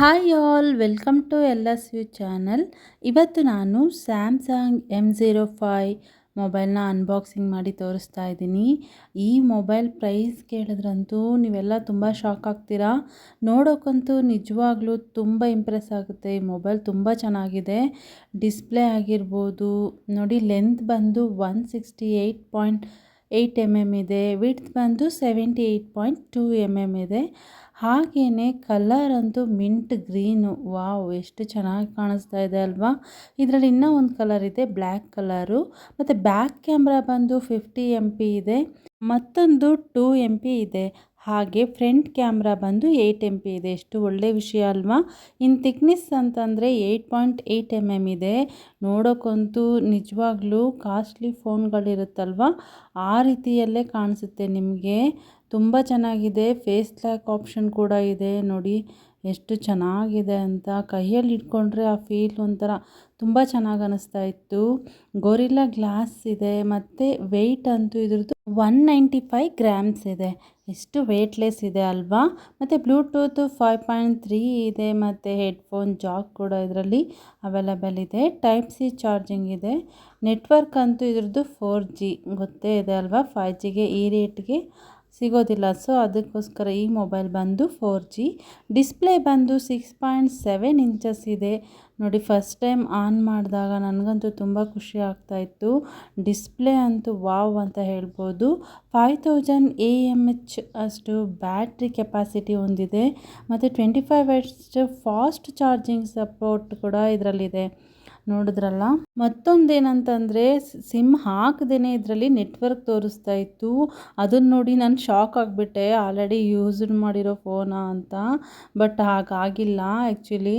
Hi all, welcome to L S U channel. ಇವತ್ತು ನಾನು Samsung M zero five ಮೊಬೈಲ್ನ unboxing ಮಾಡಿ ತೋರಿಸ್ತಾ ಇದ್ದೀನಿ. ಈ ಮೊಬೈಲ್ ಪ್ರೈಸ್ ಕೇಳಿದ್ರಂತೂ ನೀವೆಲ್ಲ ತುಂಬ ಶಾಕ್ ಆಗ್ತೀರಾ? ನೋಡೋಕ್ಕಂತೂ ನಿಜವಾಗ್ಲೂ ತುಂಬ ಇಂಪ್ರೆಸ್ ಆಗುತ್ತೆ. ಈ ಮೊಬೈಲ್ ತುಂಬ ಚೆನ್ನಾಗಿದೆ. ಡಿಸ್ಪ್ಲೇ ಆಗಿರ್ಬೋದು, ನೋಡಿ, ಲೆಂತ್ ಬಂದು one sixty eight point eight M M ಇದೆ. ವಿಡ್ತ್ ಬಂದು seventy eight point two M M ಇದೆ. ಹಾಗೆಯೇ ಕಲರ್ ಅಂತೂ ಮಿಂಟ್ ಗ್ರೀನು ವಾವ್ ಎಷ್ಟು ಚೆನ್ನಾಗಿ ಕಾಣಿಸ್ತಾ ಇದೆ ಅಲ್ವಾ? ಇದರಲ್ಲಿ ಇನ್ನೂ ಒಂದು ಕಲರ್ ಇದೆ ಬ್ಲ್ಯಾಕ್ ಕಲರು ಮತ್ತು ಬ್ಯಾಕ್ ಕ್ಯಾಮ್ರಾ ಬಂದು ಫಿಫ್ಟಿ ಎಂ ಪಿ ಇದೆ. ಮತ್ತೊಂದು ಟೂ ಎಂ ಪಿ ಇದೆ. ಹಾಗೆ ಫ್ರಂಟ್ ಕ್ಯಾಮ್ರಾ ಬಂದು ಏಯ್ಟ್ ಎಂ ಪಿ ಇದೆ. ಎಷ್ಟು ಒಳ್ಳೆ ವಿಷಯ ಅಲ್ವಾ? ಇನ್ನು ತಿಕ್ನೆಸ್ ಅಂತಂದರೆ eight point eight M M ಇದೆ. ನೋಡೋಕ್ಕಂತೂ ನಿಜವಾಗ್ಲೂ ಕಾಸ್ಟ್ಲಿ ಫೋನ್ಗಳಿರುತ್ತಲ್ವ? ಆ ರೀತಿಯಲ್ಲೇ ಕಾಣಿಸುತ್ತೆ ನಿಮಗೆ. ತುಂಬ ಚೆನ್ನಾಗಿದೆ. ಫೇಸ್ ಲ್ಯಾಕ್ ಆಪ್ಷನ್ ಕೂಡ ಇದೆ. ನೋಡಿ, ಎಷ್ಟು ಚೆನ್ನಾಗಿದೆ ಅಂತ ಕೈಯಲ್ಲಿ ಇಟ್ಕೊಂಡ್ರೆ ಆ ಫೀಲ್ ಒಂಥರ ತುಂಬ ಚೆನ್ನಾಗಿ ಅನ್ನಿಸ್ತಾ ಇತ್ತು. ಗೊರಿಲ್ಲಾ ಗ್ಲಾಸ್ ಇದೆ. ಮತ್ತು ವೆಯ್ಟ್ ಅಂತೂ ಇದ್ರದ್ದು ಒನ್ ನೈಂಟಿ ಫೈವ್ ಗ್ರಾಮ್ಸ್ ಇದೆ. ಎಷ್ಟು ವೇಟ್ಲೆಸ್ ಇದೆ ಅಲ್ವಾ? ಮತ್ತು ಬ್ಲೂಟೂತ್ ಫೈವ್ ಪಾಯಿಂಟ್ ತ್ರೀ ಇದೆ, ಮತ್ತು ಹೆಡ್ಫೋನ್ ಜಾಕ್ ಕೂಡ ಇದರಲ್ಲಿ ಅವೈಲಬಲ್ ಇದೆ. ಟೈಪ್ ಸಿ ಚಾರ್ಜಿಂಗ್ ಇದೆ. ನೆಟ್ವರ್ಕ್ ಅಂತೂ ಇದ್ರದ್ದು ಫೋರ್ ಜಿ ಗೊತ್ತೇ ಇದೆ ಅಲ್ವಾ? ಫೈವ್ ಜಿಗೆ ಈ ರೇಟ್ಗೆ ಸಿಗೋದಿಲ್ಲ. ಸೊ, ಅದಕ್ಕೋಸ್ಕರ ಈ ಮೊಬೈಲ್ ಬಂದು ಫೋರ್ ಜಿ. ಡಿಸ್ಪ್ಲೇ ಬಂದು ಸಿಕ್ಸ್ ಪಾಯಿಂಟ್ ಸೆವೆನ್ ಇಂಚಸ್ ಇದೆ. ನೋಡಿ, ಫಸ್ಟ್ ಟೈಮ್ ಆನ್ ಮಾಡಿದಾಗ ನನಗಂತೂ ತುಂಬ ಖುಷಿ ಆಗ್ತಾಯಿತ್ತು ಡಿಸ್ಪ್ಲೇ ಅಂತೂ ವಾವ್ ಅಂತ ಹೇಳ್ಬೋದು. Five thousand M A H ಅಷ್ಟು ಬ್ಯಾಟ್ರಿ ಕೆಪಾಸಿಟಿ ಹೊಂದಿದೆ. ಮತ್ತು twenty five fast charging support ಕೂಡ ಇದರಲ್ಲಿದೆ. ನೋಡಿದ್ರಲ್ಲ? ಮತ್ತೊಂದೇನಂತಂದರೆ ಸಿಮ್ ಹಾಕದೇನೆ ಇದರಲ್ಲಿ ನೆಟ್ವರ್ಕ್ ತೋರಿಸ್ತಾ ಇತ್ತು. ಅದನ್ನು ನೋಡಿ ನಾನು ಶಾಕ್ ಆಗಿಬಿಟ್ಟೆ. ಆಲ್ರೆಡಿ ಯೂಸ್ಡ್ ಮಾಡಿರೋ ಫೋನಾ ಅಂತ. ಬಟ್ ಹಾಗಾಗಿಲ್ಲ ಆ್ಯಕ್ಚುಲಿ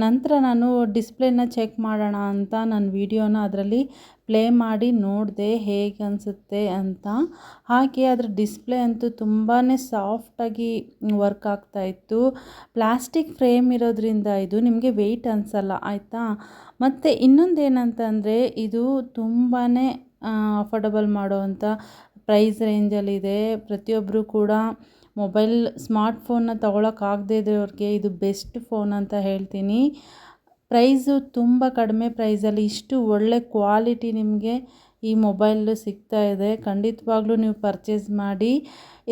ನಂತರ ನಾನು ಡಿಸ್ಪ್ಲೇನ ಚೆಕ್ ಮಾಡೋಣ ಅಂತ ನಾನು ವೀಡಿಯೋನ ಅದರಲ್ಲಿ ಪ್ಲೇ ಮಾಡಿ ನೋಡಿದೆ ಹೇಗೆ ಅನಿಸುತ್ತೆ ಅಂತ. ಹಾಗೆ ಅದರ ಡಿಸ್ಪ್ಲೇ ಅಂತೂ ತುಂಬಾ ಸಾಫ್ಟಾಗಿ ವರ್ಕ್ ಆಗ್ತಾ ಇತ್ತು. ಪ್ಲಾಸ್ಟಿಕ್ ಫ್ರೇಮ್ ಇರೋದ್ರಿಂದ ಇದು ನಿಮಗೆ ವೆಯ್ಟ್ ಅನಿಸಲ್ಲ, ಆಯಿತಾ? ಮತ್ತು ಇನ್ನೊಂದೇನಂತಂದರೆ ಇದು ತುಂಬಾ ಅಫೋರ್ಡಬಲ್ ಮಾಡೋವಂಥ ಪ್ರೈಸ್ ರೇಂಜಲ್ಲಿದೆ. ಪ್ರತಿಯೊಬ್ಬರು ಕೂಡ ಮೊಬೈಲ್ ಸ್ಮಾರ್ಟ್ ಫೋನ್ನ ತೊಗೊಳಕ್ಕಾಗದೇ ಇದ್ದವ್ರಿಗೆ ಇದು ಬೆಸ್ಟ್ ಫೋನ್ ಅಂತ ಹೇಳ್ತೀನಿ. ಪ್ರೈಸು ತುಂಬ ಕಡಿಮೆ ಪ್ರೈಸಲ್ಲಿ ಇಷ್ಟು ಒಳ್ಳೆ ಕ್ವಾಲಿಟಿ ನಿಮಗೆ ಈ ಮೊಬೈಲು ಸಿಗ್ತಾ ಇದೆ. ಖಂಡಿತವಾಗ್ಲೂ ನೀವು ಪರ್ಚೇಸ್ ಮಾಡಿ.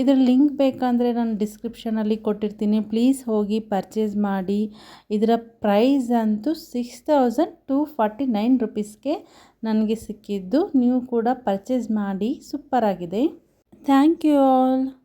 ಇದ್ರ ಲಿಂಕ್ ಬೇಕಂದರೆ ನಾನು ಡಿಸ್ಕ್ರಿಪ್ಷನಲ್ಲಿ ಕೊಟ್ಟಿರ್ತೀನಿ. ಪ್ಲೀಸ್ ಹೋಗಿ ಪರ್ಚೇಸ್ ಮಾಡಿ. ಇದರ ಪ್ರೈಸ್ ಅಂತೂ six thousand two forty nine ರುಪೀಸ್ಗೆ ನನಗೆ ಸಿಕ್ಕಿದ್ದು. ನೀವು ಕೂಡ ಪರ್ಚೇಸ್ ಮಾಡಿ. ಸೂಪರಾಗಿದೆ. Thank you all.